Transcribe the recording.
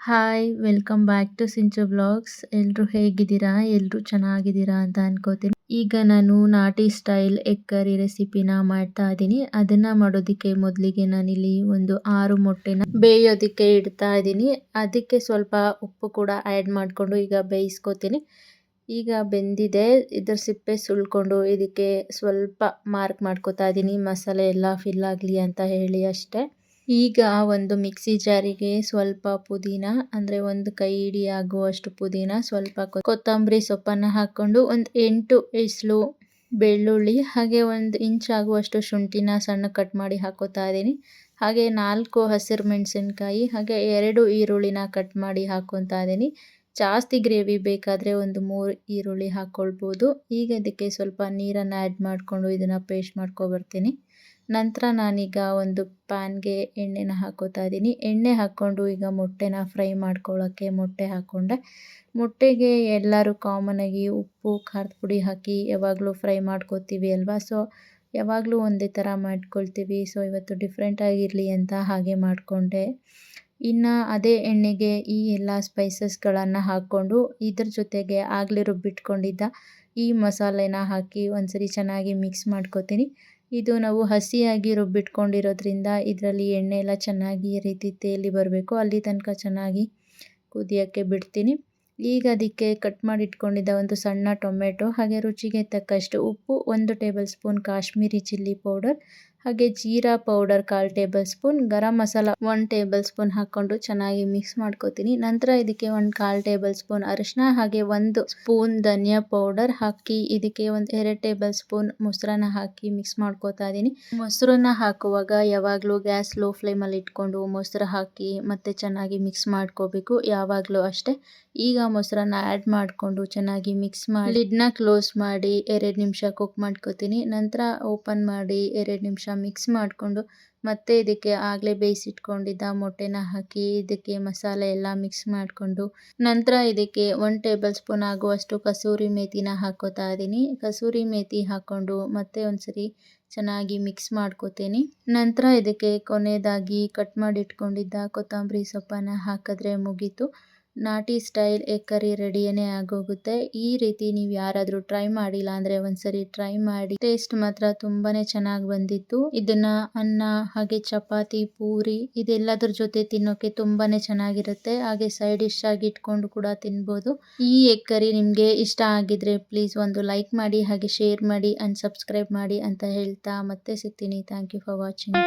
Hi welcome back to Sinchu blogs ಎಲ್ಲರೂ ಹೇಗಿದ್ದೀರಾ? ಎಲ್ಲರೂ ಚೆನ್ನಾಗಿದ್ದೀರಾ ಅಂತ ಅನ್ಕೋತೀನಿ. ಈಗ ನಾನು ನಾಟಿ ಸ್ಟೈಲ್ ಎಗ್ ಕರಿ ರೆಸಿಪಿನ ಮಾಡ್ತಾ ಇದ್ದೀನಿ. ಅದನ್ನ ಮಾಡೋದಕ್ಕೆ ಮೊದಲಿಗೆ ನಾನಿಲ್ಲಿ ಒಂದು ಆರು ಮೊಟ್ಟೆನ ಬೇಯೋದಕ್ಕೆ ಇಡ್ತಾ ಇದ್ದೀನಿ. ಅದಕ್ಕೆ ಸ್ವಲ್ಪ ಉಪ್ಪು ಕೂಡ ಆ್ಯಡ್ ಮಾಡಿಕೊಂಡು ಈಗ ಬೇಯಿಸ್ಕೊತೀನಿ. ಈಗ ಬೆಂದಿದೆ. ಇದ್ರ ಸಿಪ್ಪೆ ಸುಳ್ಕೊಂಡು ಇದಕ್ಕೆ ಸ್ವಲ್ಪ ಮಾರ್ಕ್ ಮಾಡ್ಕೋತಾ ಇದ್ದೀನಿ. ಮಸಾಲೆ ಎಲ್ಲ ಫಿಲ್ ಆಗಲಿ ಅಂತ ಹೇಳಿ ಅಷ್ಟೇ. ಈಗ ಒಂದು ಮಿಕ್ಸಿ ಜಾರಿಗೆ ಸ್ವಲ್ಪ ಪುದೀನ, ಅಂದರೆ ಒಂದು ಕೈ ಹಿಡಿ ಆಗುವಷ್ಟು ಪುದೀನ, ಸ್ವಲ್ಪ ಕೊತ್ತಂಬರಿ ಸೊಪ್ಪನ್ನು ಹಾಕ್ಕೊಂಡು ಒಂದು ಎಂಟು ಇಸ್ಲು ಬೆಳ್ಳುಳ್ಳಿ, ಹಾಗೆ ಒಂದು ಇಂಚ್ ಆಗುವಷ್ಟು ಶುಂಠಿನ ಸಣ್ಣ ಕಟ್ ಮಾಡಿ ಹಾಕೋತಾ ಇದ್ದೀನಿ. ಹಾಗೆ ನಾಲ್ಕು ಹಸಿರು ಮೆಣಸಿನ್ಕಾಯಿ, ಹಾಗೆ ಎರಡು ಈರುಳ್ಳಿನ ಕಟ್ ಮಾಡಿ ಹಾಕೊತಾ ಇದ್ದೀನಿ. ಜಾಸ್ತಿ ಗ್ರೇವಿ ಬೇಕಾದರೆ ಒಂದು ಮೂರು ಈರುಳ್ಳಿ ಹಾಕ್ಕೊಳ್ಬೋದು ಈಗ ಇದಕ್ಕೆ ಸ್ವಲ್ಪ ನೀರನ್ನು ಆ್ಯಡ್ ಮಾಡಿಕೊಂಡು ಇದನ್ನು ಪೇಸ್ಟ್ ಮಾಡ್ಕೊಬರ್ತೀನಿ ನಂತರ ನಾನೀಗ ಒಂದು ಪ್ಯಾನ್ಗೆ ಎಣ್ಣೆನ ಹಾಕೋತಾ ಇದ್ದೀನಿ. ಎಣ್ಣೆ ಹಾಕ್ಕೊಂಡು ಈಗ ಮೊಟ್ಟೆನ ಫ್ರೈ ಮಾಡ್ಕೊಳ್ಳೋಕ್ಕೆ ಮೊಟ್ಟೆ ಹಾಕ್ಕೊಂಡೆ ಮೊಟ್ಟೆಗೆ ಎಲ್ಲರೂ ಕಾಮನಾಗಿ ಉಪ್ಪು, ಖಾರದ ಪುಡಿ ಹಾಕಿ ಯಾವಾಗಲೂ ಫ್ರೈ ಮಾಡ್ಕೋತೀವಿ ಅಲ್ವಾ? ಸೊ ಯಾವಾಗಲೂ ಒಂದೇ ಥರ ಮಾಡ್ಕೊಳ್ತೀವಿ. ಸೊ ಇವತ್ತು ಡಿಫ್ರೆಂಟಾಗಿರಲಿ ಅಂತ ಹಾಗೆ ಮಾಡಿಕೊಂಡೆ. ಇನ್ನು ಅದೇ ಎಣ್ಣೆಗೆ ಈ ಎಲ್ಲ ಸ್ಪೈಸಸ್ಗಳನ್ನು ಹಾಕ್ಕೊಂಡು ಇದ್ರ ಜೊತೆಗೆ ಆಗಲೇ ರುಬ್ಬಿಟ್ಕೊಂಡಿದ್ದ ಈ ಮಸಾಲೆನ ಹಾಕಿ ಒಂದ್ಸರಿ ಚೆನ್ನಾಗಿ ಮಿಕ್ಸ್ ಮಾಡ್ಕೋತೀನಿ. ಇದು ನಾವು ಹಸಿಯಾಗಿ ರುಬ್ಬಿಟ್ಕೊಂಡಿರೋದ್ರಿಂದ ಇದರಲ್ಲಿ ಎಣ್ಣೆ ಎಲ್ಲ ಚೆನ್ನಾಗಿ ರೀತಿ ತೇಲಿ ಬರಬೇಕು. ಅಲ್ಲಿ ತನಕ ಚೆನ್ನಾಗಿ ಕುದಿಯೋಕ್ಕೆ ಬಿಡ್ತೀನಿ. ಈಗ ಅದಕ್ಕೆ ಕಟ್ ಮಾಡಿ ಇಟ್ಕೊಂಡಿದ್ದ ಒಂದು ಸಣ್ಣ ಟೊಮೆಟೊ, ಹಾಗೆ ರುಚಿಗೆ ತಕ್ಕಷ್ಟು ಉಪ್ಪು, ಒಂದು tablespoon Kashmiri chilli powder, ಹಾಗೆ ಜೀರಾ ಪೌಡರ್ ಕಾಲು tablespoon garam masala one tablespoon ಹಾಕ್ಕೊಂಡು ಚೆನ್ನಾಗಿ ಮಿಕ್ಸ್ ಮಾಡ್ಕೋತೀನಿ. ನಂತರ ಇದಕ್ಕೆ ಒಂದು ಕಾಲು ಟೇಬಲ್ ಸ್ಪೂನ್ ಅರಿಶಿನ ಹಾಗೆ ಒಂದು ಸ್ಪೂನ್ ಧನಿಯಾ ಪೌಡರ್ ಹಾಕಿ ಇದಕ್ಕೆ ಒಂದು ಎರಡು ಟೇಬಲ್ ಸ್ಪೂನ್ ಮೊಸರನ್ನ ಹಾಕಿ ಮಿಕ್ಸ್ ಮಾಡ್ಕೋತಾ ಇದ್ದೀನಿ. ಮೊಸರನ್ನ ಹಾಕುವಾಗ ಯಾವಾಗಲೂ ಗ್ಯಾಸ್ ಲೋ ಫ್ಲೇಮಲ್ಲಿ ಇಟ್ಕೊಂಡು ಮೊಸರು ಹಾಕಿ ಮತ್ತೆ ಚೆನ್ನಾಗಿ ಮಿಕ್ಸ್ ಮಾಡ್ಕೋಬೇಕು, ಯಾವಾಗಲೂ ಅಷ್ಟೇ. ಈಗ ಮೊಸರನ್ನ ಆ್ಯಡ್ ಮಾಡಿಕೊಂಡು ಚೆನ್ನಾಗಿ ಮಿಕ್ಸ್ ಮಾಡಿ ಲಿಡ್ನ ಕ್ಲೋಸ್ ಮಾಡಿ ಎರಡು ನಿಮಿಷ ಕುಕ್ ಮಾಡ್ಕೋತೀನಿ. ನಂತರ ಓಪನ್ ಮಾಡಿ ಎರಡು ನಿಮಿಷ ಮಿಕ್ಸ್ ಮಾಡಿಕೊಂಡು ಮತ್ತೆ ಇದಕ್ಕೆ ಆಗಲೇ ಬೇಯಿಸಿಟ್ಕೊಂಡಿದ್ದ ಮೊಟ್ಟೆನ ಹಾಕಿ ಇದಕ್ಕೆ ಮಸಾಲೆ ಎಲ್ಲ ಮಿಕ್ಸ್ ಮಾಡಿಕೊಂಡು ನಂತರ ಇದಕ್ಕೆ ಒನ್ ಟೇಬಲ್ ಸ್ಪೂನ್ ಆಗುವಷ್ಟು ಕಸೂರಿ ಮೇಥಿನ ಹಾಕೋತಾ ಇದ್ದೀನಿ ಕಸೂರಿ ಮೇಥಿ ಹಾಕ್ಕೊಂಡು ಮತ್ತೆ ಒಂದ್ಸರಿ ಚೆನ್ನಾಗಿ ಮಿಕ್ಸ್ ಮಾಡ್ಕೋತೀನಿ. ನಂತರ ಇದಕ್ಕೆ ಕೊನೆಯದಾಗಿ ಕಟ್ ಮಾಡಿಟ್ಕೊಂಡಿದ್ದ ಕೊತ್ತಂಬರಿ ಸೊಪ್ಪನ್ನು ಹಾಕಿದ್ರೆ ಮುಗೀತು. ನಾಟಿ ಸ್ಟೈಲ್ ಎಗ್ ರೆಡಿಯೇ ಆಗೋಗುತ್ತೆ. ಈ ರೀತಿ ನೀವು ಯಾರಾದರೂ ಟ್ರೈ ಮಾಡಿಲ್ಲ ಅಂದರೆ ಒಂದ್ಸರಿ ಟ್ರೈ ಮಾಡಿ. ಟೇಸ್ಟ್ ಮಾತ್ರ ತುಂಬಾನೇ ಚೆನ್ನಾಗಿ ಬಂದಿತ್ತು. ಇದನ್ನ ಅನ್ನ, ಹಾಗೆ ಚಪಾತಿ, ಪೂರಿ ಇದೆಲ್ಲದ್ರ ಜೊತೆ ತಿನ್ನೋಕೆ ತುಂಬಾನೇ ಚೆನ್ನಾಗಿರುತ್ತೆ. ಹಾಗೆ ಸೈಡ್ ಡಿಶ್ ಆಗಿ ಇಟ್ಕೊಂಡು ಕೂಡ ತಿನ್ಬೋದು. ಈ ಎಗ್ ಕರಿ ನಿಮಗೆ ಇಷ್ಟ ಆಗಿದ್ರೆ ಪ್ಲೀಸ್ ಒಂದು ಲೈಕ್ ಮಾಡಿ, ಹಾಗೆ ಶೇರ್ ಮಾಡಿ ಅಂಡ್ ಸಬ್ಸ್ಕ್ರೈಬ್ ಮಾಡಿ ಅಂತ ಹೇಳ್ತಾ ಮತ್ತೆ ಸಿಗ್ತೀನಿ. Thank you for watching.